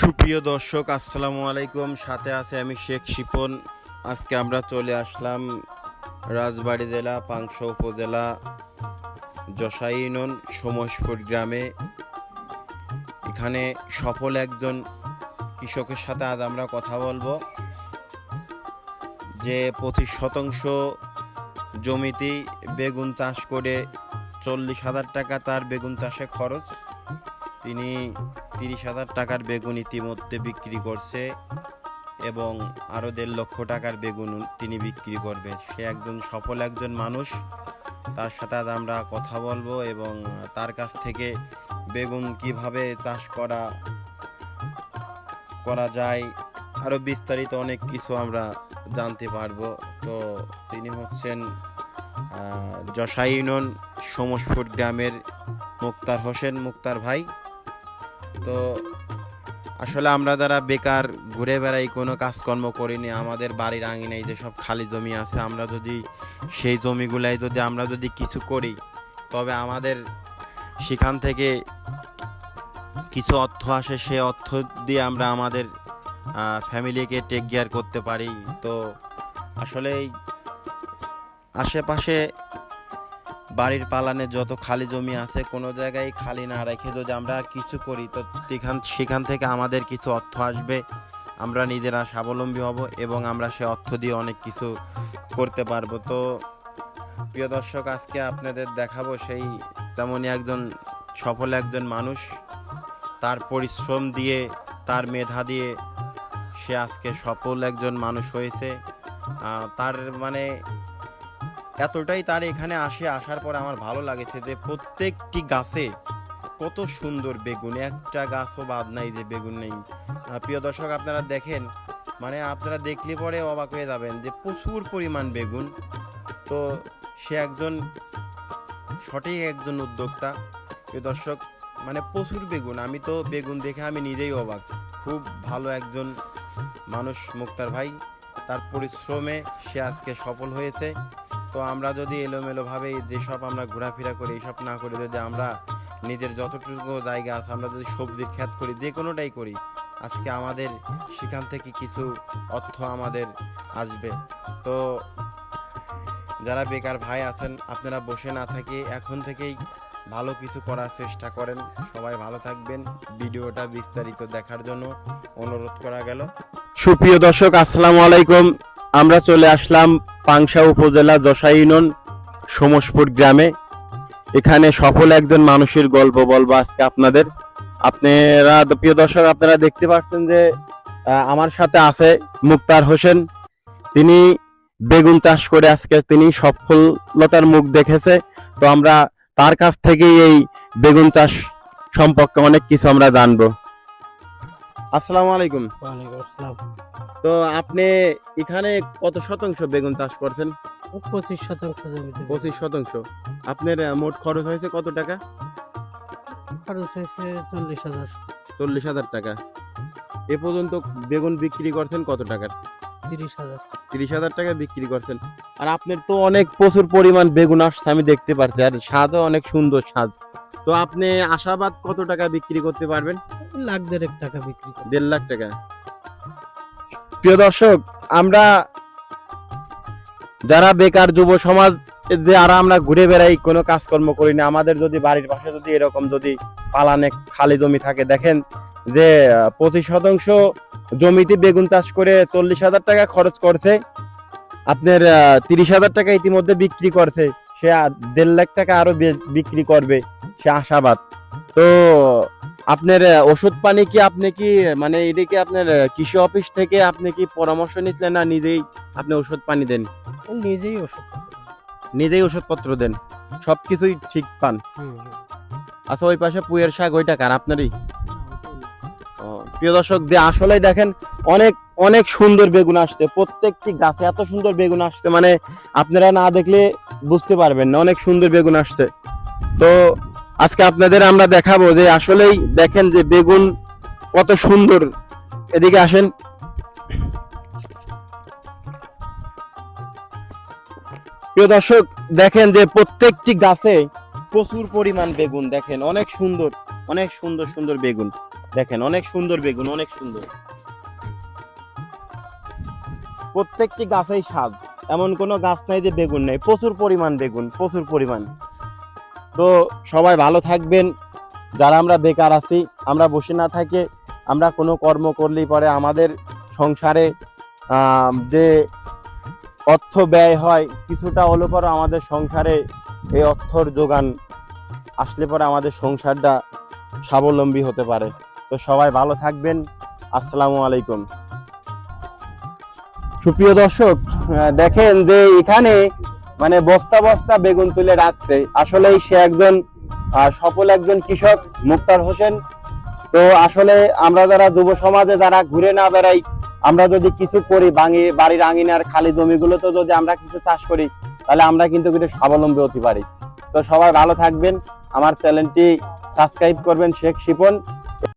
সুপ্রিয় দর্শক, আসসালামু আলাইকুম। সাথে আছে আমি শেখ শিপন। আজকে আমরা চলে আসলাম রাজবাড়ি জেলা, পাংশা উপজেলা যশাই সমসপুর গ্রামে। এখানে সফল একজন কৃষকের সাথে আজ আমরা কথা বলব, যে পঁচিশ শতাংশ জমিতেই বেগুন চাষ করে চল্লিশ হাজার টাকা তার বেগুন চাষে খরচ। তিনি তিরিশ হাজার টাকার বেগুন ইতিমধ্যে বিক্রি করছে এবং আরও দেড় লক্ষ টাকার বেগুন তিনি বিক্রি করবে সে একজন সফল একজন মানুষ। তার সাথে আজ আমরা কথা বলব এবং তার কাছ থেকে বেগুন কীভাবে চাষ করা করা যায়, আরও বিস্তারিত অনেক কিছু আমরা জানতে পারব। তো তিনি হচ্ছেন ইউনিয়ন সমসপুর গ্রামের মুক্তার হোসেন মুক্তার ভাই। তো আসলে আমরা যারা বেকার, ঘুরে বেড়াই, কোনো কাজকর্ম করিনি, আমাদের বাড়ির আঙিনায় যেসব খালি জমি আছে, আমরা যদি সেই জমিগুলাই যদি আমরা যদি কিছু করি, তবে আমাদের সেখান থেকে কিছু অর্থ আসে, সে অর্থ দিয়ে আমরা আমাদের ফ্যামিলিকে টেক কেয়ার করতে পারি। তো আসলে আশেপাশে বাড়ির পালানে যত খালি জমি আছে, কোনো জায়গায় খালি না রেখে যদি আমরা কিছু করি, তো সেখান সেখান থেকে আমাদের কিছু অর্থ আসবে। আমরা নিজেরা স্বাবলম্বী হব এবং আমরা সে অর্থ দিয়ে অনেক কিছু করতে পারব। তো প্রিয় দর্শক, আজকে আপনাদের দেখাবো সেই তেমনই একজন, সফল একজন মানুষ। তার পরিশ্রম দিয়ে, তার মেধা দিয়ে সে আজকে সফল একজন মানুষ হয়েছে। তার মানে এতটাই তার এখানে আসে, আসার পর আমার ভালো লাগেছে যে প্রত্যেকটি গাছে কত সুন্দর বেগুন। একটা গাছও বাদ নাই যে বেগুন নেই। প্রিয় দর্শক, আপনারা দেখেন মানে আপনারা দেখলে পরে অবাক হয়ে যাবেন যে প্রচুর পরিমাণ বেগুন। তো সে একজন, সঠিক একজন উদ্যোক্তা। প্রিয় দর্শক মানে প্রচুর বেগুন। আমি তো বেগুন দেখে আমি নিজেই অবাক। খুব ভালো একজন মানুষ, মুক্তার ভাই। তার পরিশ্রমে সে আজকে সফল হয়েছে। তো আমরা যদি এলোমেলোভাবে যেসব আমরা ঘোরাফেরা করি, এইসব না করে যদি আমরা নিজের যতটুকু জায়গা আছে, আমরা যদি সবজির ক্ষেত করি, যে কোনোটাই করি, আজকে আমাদের সেখান থেকে কিছু অর্থ আমাদের আসবে। তো যারা বেকার ভাই আছেন, আপনারা বসে না থাকে এখন থেকেই ভালো কিছু করার চেষ্টা করেন। সবাই ভালো থাকবেন। ভিডিওটা বিস্তারিত দেখার জন্য অনুরোধ করা গেল। সুপ্রিয় দর্শক, আসসালামু আলাইকুম। আমরা চলে আসলাম পাংশা উপজেলা যশাই ইউনিয়ন, সমসপুর গ্রামে। এখানে সফল একজন মানুষের গল্প বলব আজকে আপনাদের। আপনারা, প্রিয় দর্শক, আপনারা দেখতে পাচ্ছেন যে আমার সাথে আছে মুক্তার হোসেন। তিনি বেগুন চাষ করে আজকে তিনি সফলতার মুখ দেখেছে। তো আমরা তার কাছ থেকেই এই বেগুন চাষ সম্পর্কে অনেক কিছু আমরা জানব। আসসালামু আলাইকুম। তো আপনি এখানে কত শতাংশ বেগুন চাষ করছেন? পঁচিশ শতাংশ জমিতে। পঁচিশ শতাংশ। আপনার মোট খরচ হয়েছে কত টাকা? খরচ হয়েছে চল্লিশ হাজার। চল্লিশ হাজার টাকা। এ পর্যন্ত বেগুন বিক্রি করছেন কত টাকার? তিরিশ হাজার। তিরিশ হাজার টাকা বিক্রি করছেন। আর আপনার তো অনেক প্রচুর পরিমাণ বেগুন আসছে আমি দেখতে পাচ্ছি আর স্বাদও অনেক সুন্দর স্বাদ। তো আপনি আশাবাদ কত টাকা বিক্রি করতে পারবেন? লাখ দেড়েক টাকা বিক্রি দেড় লাখ টাকা। প্রিয় দর্শক আমরা যারা বেকার যুব সমাজ যে আর আমরা ঘুরে বেড়াই কোনো কাজকর্ম করি না আমাদের যদি বাড়ির পাশে যদি এরকম যদি পালানে খালি জমি থাকে দেখেন যে পঁচিশ শতাংশ জমিতে বেগুন চাষ করে চল্লিশ হাজার টাকা খরচ করছে আপনার আহ, তিরিশ হাজার টাকা ইতিমধ্যে বিক্রি করছে। সে দেড় লাখ টাকা আরও বিক্রি করবে সে আশাবাদ। তো আপনার ওষুধ পানি কি আপনি কি মানে এটা কি আপনার কৃষি অফিস থেকে আপনি কি পরামর্শ নিচ্ছেন না নিজেই আপনি ওষুধ পানি দেন? নিজেই ওষুধ। নিজেই ওষুধপত্র দেন। সবকিছুই ঠিক পান। আচ্ছা ওই পাশে পুয়ের শাক ওইটা কার? আপনারই? প্রিয় দর্শক দিয়ে আসলেই দেখেন অনেক অনেক সুন্দর বেগুন আসছে। প্রত্যেকটি গাছে এত সুন্দর বেগুন আসছে মানে আপনারা না দেখলে বুঝতে পারবেন না, অনেক সুন্দর বেগুন আসছে। তো আজকে আপনাদের আমরা দেখাবো যে আসলেই দেখেন যে বেগুন কত সুন্দর। এদিকে আসেন। প্রিয় দর্শক, দেখেন যে প্রত্যেকটি গাছে প্রচুর পরিমাণ বেগুন দেখেন, অনেক সুন্দর অনেক সুন্দর সুন্দর বেগুন দেখেন, অনেক সুন্দর বেগুন, অনেক সুন্দর। প্রত্যেকটি গাছেই স্বাদ এমন কোনো গাছ নাই যে বেগুন নেই। প্রচুর পরিমাণ বেগুন, প্রচুর পরিমাণ। তো সবাই ভালো থাকবেন। যারা আমরা বেকার আছি, আমরা বসে না থাকে আমরা কোনো কর্ম করলেই পরে আমাদের সংসারে যে অর্থ ব্যয় হয়, কিছুটা হলে পরে আমাদের সংসারে এই অর্থর যোগান আসলে পরে আমাদের সংসারটা স্বাবলম্বী হতে পারে। তো সবাই ভালো থাকবেন। আসসালামু আলাইকুম। সুপ্রিয় দর্শক দেখেন যে এখানে মানে বস্তা বস্তা বেগুন তুলে রাখছে। আসলে সে একজন সফল একজন কৃষক, মুক্তার হোসেন। তো আসলে আমরা যারা যুব সমাজে যারা ঘুরে না বেড়াই, আমরা যদি কিছু করি বাঙি বাড়ির আঙিনার খালি জমিগুলোতে যদি আমরা কিছু চাষ করি, তাহলে আমরা কিন্তু কিছু স্বাবলম্বী হতে পারি। তো সবাই ভালো থাকবেন। আমার চ্যানেলটি সাবস্ক্রাইব করবেন শেখ শিপন।